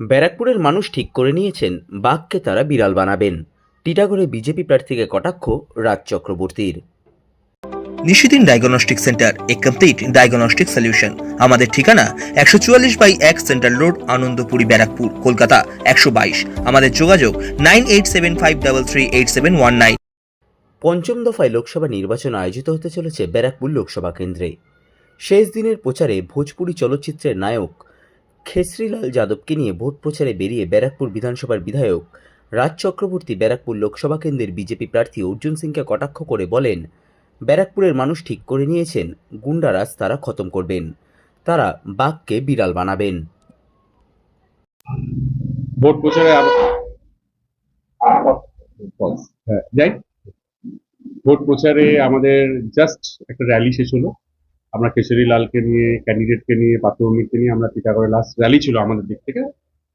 ব্যারাকপুরের মানুষ ঠিক করে নিয়েছেন বাঘকে তারা বিড়াল বানাবেন। টিটাগড়ে বিজেপি প্রার্থীকে কটাক্ষ রাজ চক্রবর্তীর। নিশিদিন ডায়াগনস্টিক সেন্টার এ কমপ্লিট ডায়াগনস্টিক সলিউশন। আমাদের ঠিকানা একশো চুয়াল্লিশ বাই এক সেন্ট্রাল রোড আনন্দপুরি ব্যারাকপুর কলকাতা একশো বাইশ। আমাদের যোগাযোগ nine eight seven five double three eight seven one nine. পঞ্চম দফায় লোকসভা নির্বাচন আয়োজিত হতে চলেছে ব্যারাকপুর লোকসভা কেন্দ্রে। শেষ দিনের প্রচারে ভোজপুরি চলচ্চিত্রের নায়ক খেসরিলাল যাদবকে নিয়ে ভোট প্রচারে বেরিয়ে ব্যারাকপুর বিধানসভার বিধায়ক রাজ চক্রবর্তী ব্যারাকপুর লোকসভা কেন্দ্রের বিজেপি প্রার্থী অর্জুন সিংকে কটাক্ষ করে বলেন ব্যারাকপুরের মানুষ ঠিক করে নিয়েছেন গুন্ডারাজ তারা খতম করবেন। তারা বাঘকে বিড়াল বানাবেন। ভোট প্রচারে হ্যাঁ, যাই। ভোট প্রচারে আমাদের জাস্ট একটা র্যালি শেষ হলো। আমরা কেশরী লালকে নিয়ে ক্যান্ডিডেটকে নিয়ে পাত্রভূমিকে নিয়ে আমরা টিটাগড়ে লাস্ট র্যালি ছিল আমাদের দিক থেকে।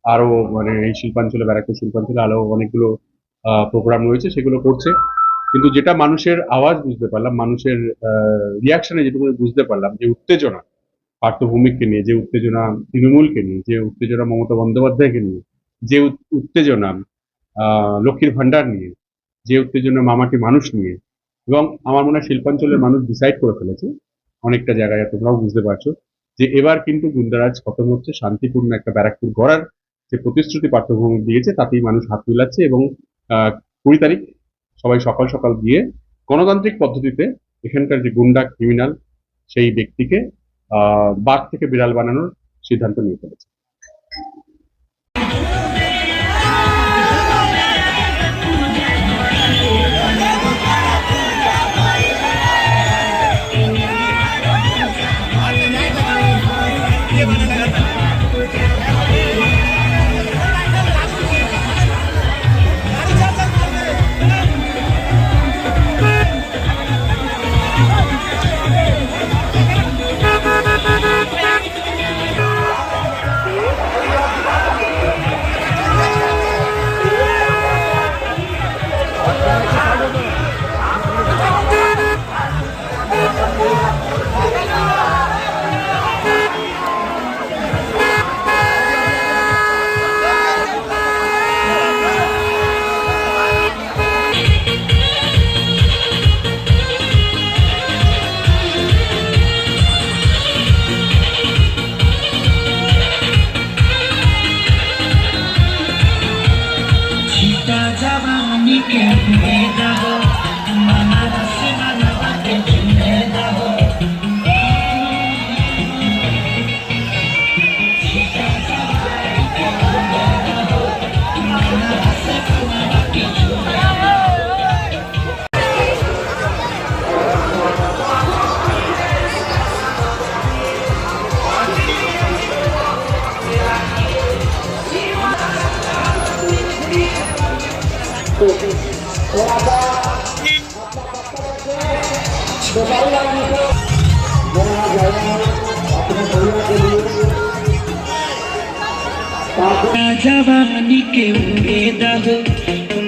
আরও মানে এই শিল্পাঞ্চলে, ব্যারাকপুর শিল্পাঞ্চলে আরও অনেকগুলো প্রোগ্রাম রয়েছে, সেগুলো করছে। কিন্তু যেটা মানুষের আওয়াজ বুঝতে পারলাম, মানুষের রিয়াকশনে যেটুকু বুঝতে পারলাম, যে উত্তেজনা পার্থভূমিককে নিয়ে, যে উত্তেজনা তৃণমূলকে নিয়ে, যে উত্তেজনা মমতা বন্দ্যোপাধ্যায়কে নিয়ে, যে উত্তেজনা লক্ষ্মীর ভান্ডার নিয়ে, যে উত্তেজনা মামাটি মানুষ নিয়ে এবং আমার মনে হয় শিল্পাঞ্চলের মানুষ ডিসাইড করে ফেলেছে। অনেকটা জায়গায় তোমরাও বুঝতে পারছ যে এবার কিন্তু গুন্দারাজ খতম হচ্ছে, শান্তিপূর্ণ একটা ব্যারাকপুর গড়ার যে প্রতিশ্রুতি পাঠ্যভূমি দিয়েছে, তাতেই মানুষ হাত মিলাচ্ছে এবং কুড়ি তারিখ সবাই সকাল সকাল গিয়ে গণতান্ত্রিক পদ্ধতিতে এখানকার যে গুন্ডা ক্রিমিনাল সেই ব্যক্তিকে বাঘ থেকে বিড়াল বানানোর সিদ্ধান্ত নিয়ে ফেলেছে। Yeah. জবানি কে উড়ে দাহ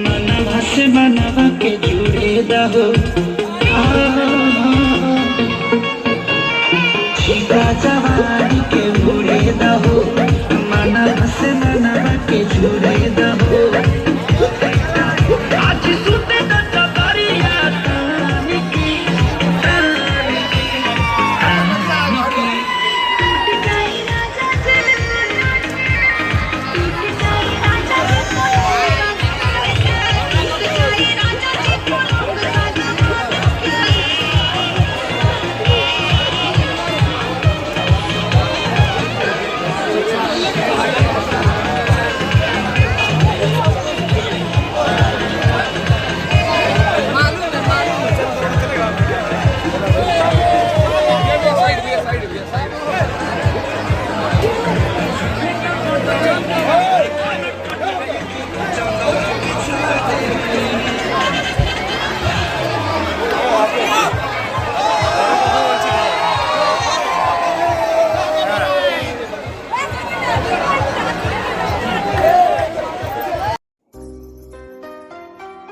মানা ভাসে মানাবা কে জুড়ে দাহ জবানি কে